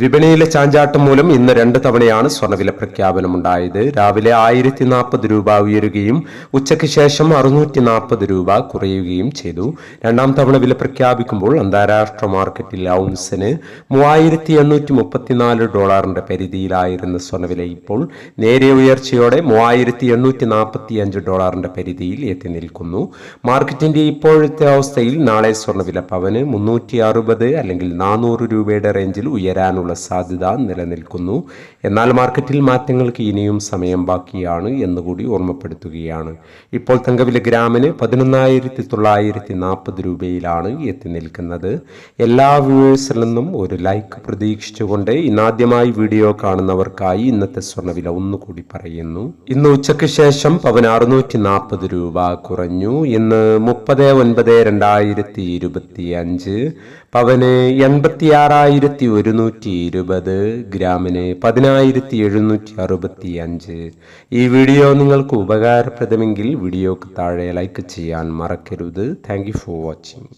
വിപണിയിലെ ചാഞ്ചാട്ടം മൂലം ഇന്ന് രണ്ട് തവണയാണ് സ്വർണവില പ്രഖ്യാപനമുണ്ടായത്. രാവിലെ ആയിരത്തി നാൽപ്പത് രൂപ ഉയരുകയും ഉച്ചയ്ക്ക് ശേഷം അറുന്നൂറ്റി നാൽപ്പത് രൂപ കുറയുകയും ചെയ്തു. രണ്ടാം തവണ വില പ്രഖ്യാപിക്കുമ്പോൾ അന്താരാഷ്ട്ര മാർക്കറ്റിൽ ഔൺസിന് മൂവായിരത്തി എണ്ണൂറ്റി മുപ്പത്തിനാല് ഡോളറിന്റെ പരിധിയിലായിരുന്ന സ്വർണവില ഇപ്പോൾ നേരെ ഉയർച്ചയോടെ മൂവായിരത്തി എണ്ണൂറ്റി നാൽപ്പത്തി അഞ്ച് ഡോളറിന്റെ പരിധിയിൽ എത്തി നിൽക്കുന്നു. മാർക്കറ്റിന്റെ ഇപ്പോഴത്തെ അവസ്ഥയിൽ നാളെ സ്വർണവില പവന് മുന്നൂറ്റി അറുപത് അല്ലെങ്കിൽ നാനൂറ് രൂപയുടെ റേഞ്ചിൽ ഉയരാനുള്ള സാധ്യത നിലനിൽക്കുന്നു. എന്നാൽ മാർക്കറ്റിൽ മാറ്റങ്ങൾക്ക് ഇനിയും സമയം ബാക്കിയാണ് എന്നുകൂടി ഓർമ്മപ്പെടുത്തുകയാണ്. ഇപ്പോൾ തങ്കവില ഗ്രാമിന് പതിനൊന്നായിരത്തി തൊള്ളായിരത്തി നാൽപ്പത് രൂപയിലാണ് എത്തി നിൽക്കുന്നത്. എല്ലാ വ്യൂവേഴ്സിൽ നിന്നും ഒരു ലൈക്ക് പ്രതീക്ഷിച്ചുകൊണ്ട് ഇന്നാദ്യമായി വീഡിയോ കാണുന്നവർക്കായി ഇന്നത്തെ സ്വർണവില ഒന്നുകൂടി പറയുന്നു. ഇന്ന് ഉച്ചയ്ക്ക് ശേഷം പവൻ അറുന്നൂറ്റി നാൽപ്പത് രൂപ കുറഞ്ഞു. ഇന്ന് മുപ്പത് ഒൻപത് രണ്ടായിരത്തി ഇരുപത്തി അഞ്ച് പവന് എൺപത്തി ആറായിരത്തി ഒരുന്നൂറ്റി ഇരുപത് ഗ്രാമിന് പതിനായിരത്തി എഴുന്നൂറ്റി അറുപത്തി അഞ്ച് ഈ വീഡിയോ നിങ്ങൾക്ക് ഉപകാരപ്രദമെങ്കിൽ വീഡിയോക്ക് താഴെ ലൈക്ക് ചെയ്യാൻ മറക്കരുത്. Thank for watching